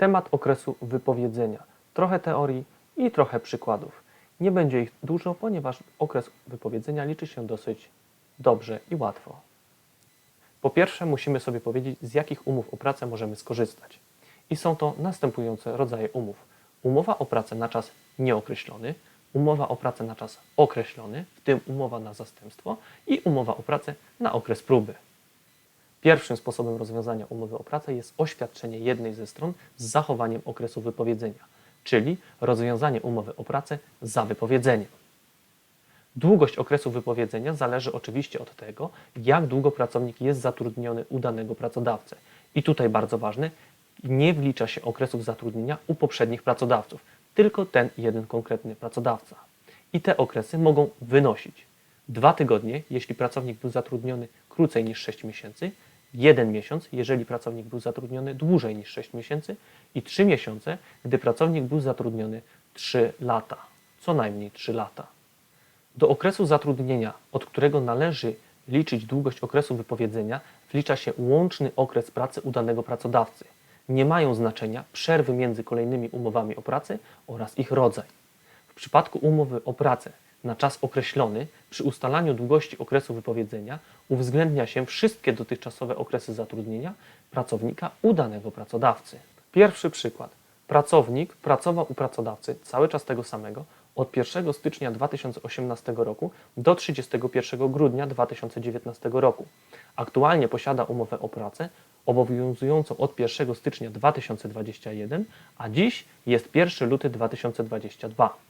Temat okresu wypowiedzenia. Trochę teorii i trochę przykładów. Nie będzie ich dużo, ponieważ okres wypowiedzenia liczy się dosyć dobrze i łatwo. Po pierwsze, musimy sobie powiedzieć, z jakich umów o pracę możemy skorzystać. I są to następujące rodzaje umów: umowa o pracę na czas nieokreślony, umowa o pracę na czas określony, w tym umowa na zastępstwo i umowa o pracę na okres próby. Pierwszym sposobem rozwiązania umowy o pracę jest oświadczenie jednej ze stron z zachowaniem okresu wypowiedzenia, czyli rozwiązanie umowy o pracę za wypowiedzeniem. Długość okresu wypowiedzenia zależy oczywiście od tego, jak długo pracownik jest zatrudniony u danego pracodawcy. I tutaj bardzo ważne, nie wlicza się okresów zatrudnienia u poprzednich pracodawców, tylko ten jeden konkretny pracodawca. I te okresy mogą wynosić dwa tygodnie, jeśli pracownik był zatrudniony krócej niż 6 miesięcy, jeden miesiąc, jeżeli pracownik był zatrudniony dłużej niż 6 miesięcy i trzy miesiące, gdy pracownik był zatrudniony 3 lata, co najmniej 3 lata. Do okresu zatrudnienia, od którego należy liczyć długość okresu wypowiedzenia, wlicza się łączny okres pracy u danego pracodawcy. Nie mają znaczenia przerwy między kolejnymi umowami o pracę oraz ich rodzaj. W przypadku umowy o pracę na czas określony, przy ustalaniu długości okresu wypowiedzenia uwzględnia się wszystkie dotychczasowe okresy zatrudnienia pracownika u danego pracodawcy. Pierwszy przykład. Pracownik pracował u pracodawcy cały czas tego samego od 1 stycznia 2018 roku do 31 grudnia 2019 roku. Aktualnie posiada umowę o pracę obowiązującą od 1 stycznia 2021, a dziś jest 1 luty 2022.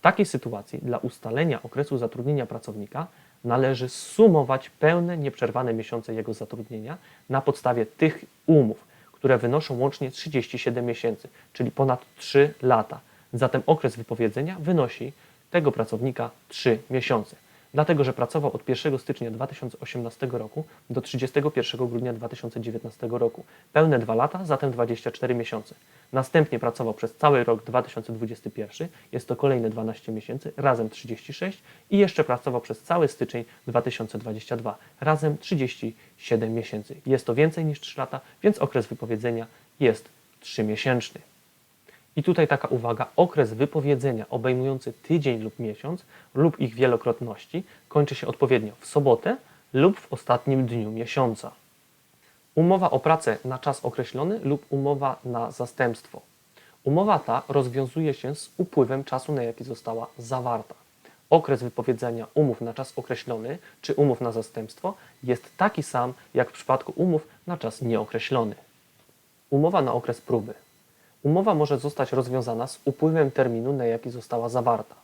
W takiej sytuacji dla ustalenia okresu zatrudnienia pracownika należy sumować pełne, nieprzerwane miesiące jego zatrudnienia na podstawie tych umów, które wynoszą łącznie 37 miesięcy, czyli ponad 3 lata. Zatem okres wypowiedzenia wynosi tego pracownika 3 miesiące. Dlatego, że pracował od 1 stycznia 2018 roku do 31 grudnia 2019 roku. Pełne 2 lata, zatem 24 miesiące. Następnie pracował przez cały rok 2021, jest to kolejne 12 miesięcy, razem 36 i jeszcze pracował przez cały styczeń 2022, razem 37 miesięcy. Jest to więcej niż 3 lata, więc okres wypowiedzenia jest 3-miesięczny. I tutaj taka uwaga, okres wypowiedzenia obejmujący tydzień lub miesiąc lub ich wielokrotności kończy się odpowiednio w sobotę lub w ostatnim dniu miesiąca. Umowa o pracę na czas określony lub umowa na zastępstwo. Umowa ta rozwiązuje się z upływem czasu, na jaki została zawarta. Okres wypowiedzenia umów na czas określony czy umów na zastępstwo jest taki sam jak w przypadku umów na czas nieokreślony. Umowa na okres próby. Umowa może zostać rozwiązana z upływem terminu, na jaki została zawarta.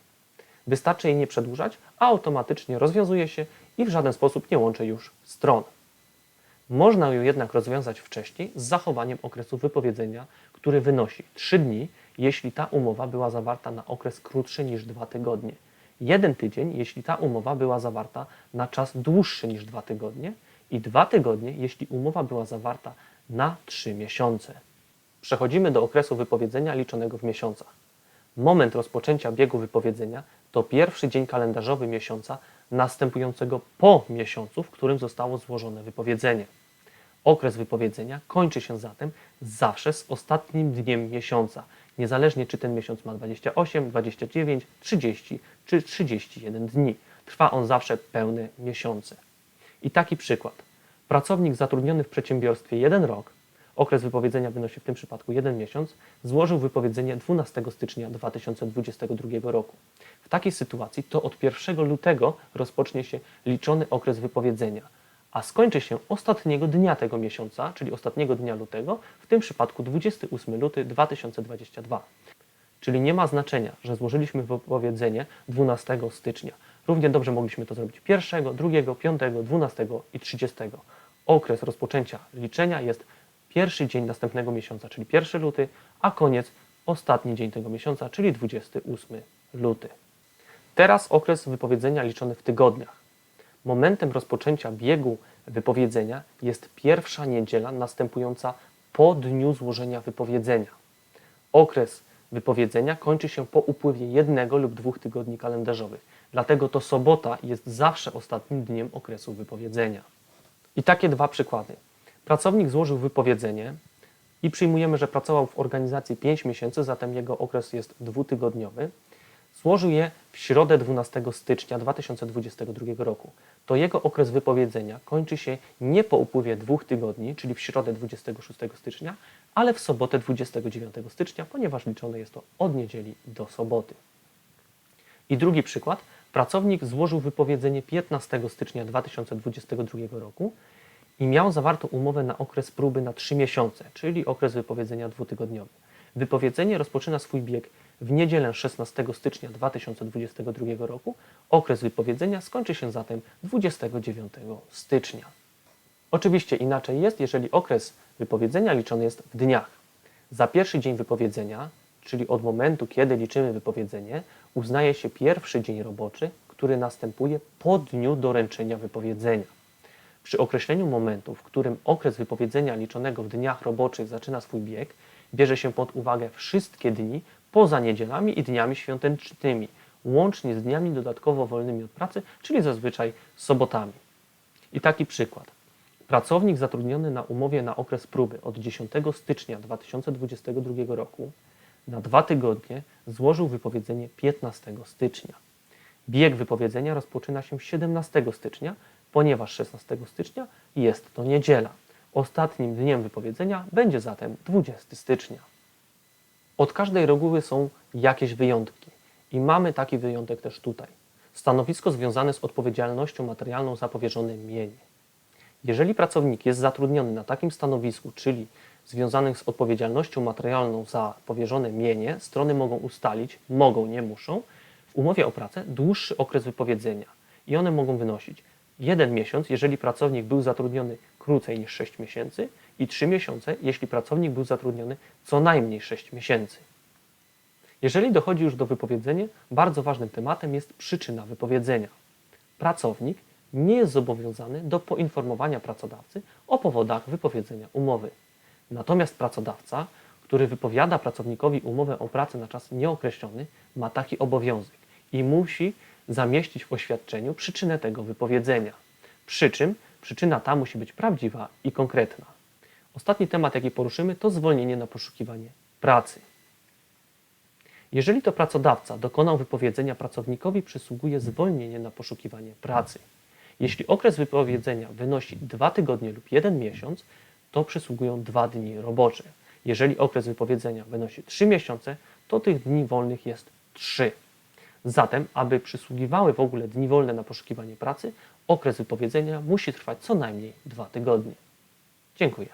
Wystarczy jej nie przedłużać, a automatycznie rozwiązuje się i w żaden sposób nie łączy już stron. Można ją jednak rozwiązać wcześniej z zachowaniem okresu wypowiedzenia, który wynosi 3 dni, jeśli ta umowa była zawarta na okres krótszy niż 2 tygodnie. Jeden tydzień, jeśli ta umowa była zawarta na czas dłuższy niż 2 tygodnie i 2 tygodnie, jeśli umowa była zawarta na 3 miesiące. Przechodzimy do okresu wypowiedzenia liczonego w miesiącach. Moment rozpoczęcia biegu wypowiedzenia to pierwszy dzień kalendarzowy miesiąca następującego po miesiącu, w którym zostało złożone wypowiedzenie. Okres wypowiedzenia kończy się zatem zawsze z ostatnim dniem miesiąca, niezależnie czy ten miesiąc ma 28, 29, 30 czy 31 dni. Trwa on zawsze pełne miesiące. I taki przykład. Pracownik zatrudniony w przedsiębiorstwie jeden rok, okres wypowiedzenia wynosi w tym przypadku jeden miesiąc, złożył wypowiedzenie 12 stycznia 2022 roku. W takiej sytuacji to od 1 lutego rozpocznie się liczony okres wypowiedzenia, a skończy się ostatniego dnia tego miesiąca, czyli ostatniego dnia lutego, w tym przypadku 28 luty 2022. Czyli nie ma znaczenia, że złożyliśmy wypowiedzenie 12 stycznia. Równie dobrze mogliśmy to zrobić 1, 2, 5, 12 i 30. Okres rozpoczęcia liczenia jest pierwszy dzień następnego miesiąca, czyli 1 luty, a koniec ostatni dzień tego miesiąca, czyli 28 luty. Teraz okres wypowiedzenia liczony w tygodniach. Momentem rozpoczęcia biegu wypowiedzenia jest pierwsza niedziela następująca po dniu złożenia wypowiedzenia. Okres wypowiedzenia kończy się po upływie jednego lub dwóch tygodni kalendarzowych. Dlatego to sobota jest zawsze ostatnim dniem okresu wypowiedzenia. I takie dwa przykłady. Pracownik złożył wypowiedzenie i przyjmujemy, że pracował w organizacji 5 miesięcy, zatem jego okres jest dwutygodniowy, złożył je w środę 12 stycznia 2022 roku, to jego okres wypowiedzenia kończy się nie po upływie dwóch tygodni, czyli w środę 26 stycznia, ale w sobotę 29 stycznia, ponieważ liczone jest to od niedzieli do soboty. I drugi przykład. Pracownik złożył wypowiedzenie 15 stycznia 2022 roku i miał zawartą umowę na okres próby na 3 miesiące, czyli okres wypowiedzenia dwutygodniowy. Wypowiedzenie rozpoczyna swój bieg w niedzielę 16 stycznia 2022 roku. Okres wypowiedzenia skończy się zatem 29 stycznia. Oczywiście inaczej jest, jeżeli okres wypowiedzenia liczony jest w dniach. Za pierwszy dzień wypowiedzenia, czyli od momentu, kiedy liczymy wypowiedzenie, uznaje się pierwszy dzień roboczy, który następuje po dniu doręczenia wypowiedzenia. Przy określeniu momentu, w którym okres wypowiedzenia liczonego w dniach roboczych zaczyna swój bieg, bierze się pod uwagę wszystkie dni poza niedzielami i dniami świątecznymi, łącznie z dniami dodatkowo wolnymi od pracy, czyli zazwyczaj sobotami. I taki przykład. Pracownik zatrudniony na umowie na okres próby od 10 stycznia 2022 roku na dwa tygodnie złożył wypowiedzenie 15 stycznia. Bieg wypowiedzenia rozpoczyna się 17 stycznia, ponieważ 16 stycznia jest to niedziela. Ostatnim dniem wypowiedzenia będzie zatem 20 stycznia. Od każdej reguły są jakieś wyjątki i mamy taki wyjątek też tutaj. Stanowisko związane z odpowiedzialnością materialną za powierzone mienie. Jeżeli pracownik jest zatrudniony na takim stanowisku, czyli związanym z odpowiedzialnością materialną za powierzone mienie, strony mogą ustalić, mogą, nie muszą, w umowie o pracę dłuższy okres wypowiedzenia i one mogą wynosić jeden miesiąc, jeżeli pracownik był zatrudniony krócej niż 6 miesięcy i 3 miesiące, jeśli pracownik był zatrudniony co najmniej 6 miesięcy. Jeżeli dochodzi już do wypowiedzenia, bardzo ważnym tematem jest przyczyna wypowiedzenia. Pracownik nie jest zobowiązany do poinformowania pracodawcy o powodach wypowiedzenia umowy. Natomiast pracodawca, który wypowiada pracownikowi umowę o pracę na czas nieokreślony, ma taki obowiązek i musi zamieścić w oświadczeniu przyczynę tego wypowiedzenia. Przy czym przyczyna ta musi być prawdziwa i konkretna. Ostatni temat, jaki poruszymy, to zwolnienie na poszukiwanie pracy. Jeżeli to pracodawca dokonał wypowiedzenia, pracownikowi przysługuje zwolnienie na poszukiwanie pracy. Jeśli okres wypowiedzenia wynosi 2 tygodnie lub 1 miesiąc, to przysługują 2 dni robocze. Jeżeli okres wypowiedzenia wynosi 3 miesiące, to tych dni wolnych jest 3. Zatem, aby przysługiwały w ogóle dni wolne na poszukiwanie pracy, okres wypowiedzenia musi trwać co najmniej 2 tygodnie. Dziękuję.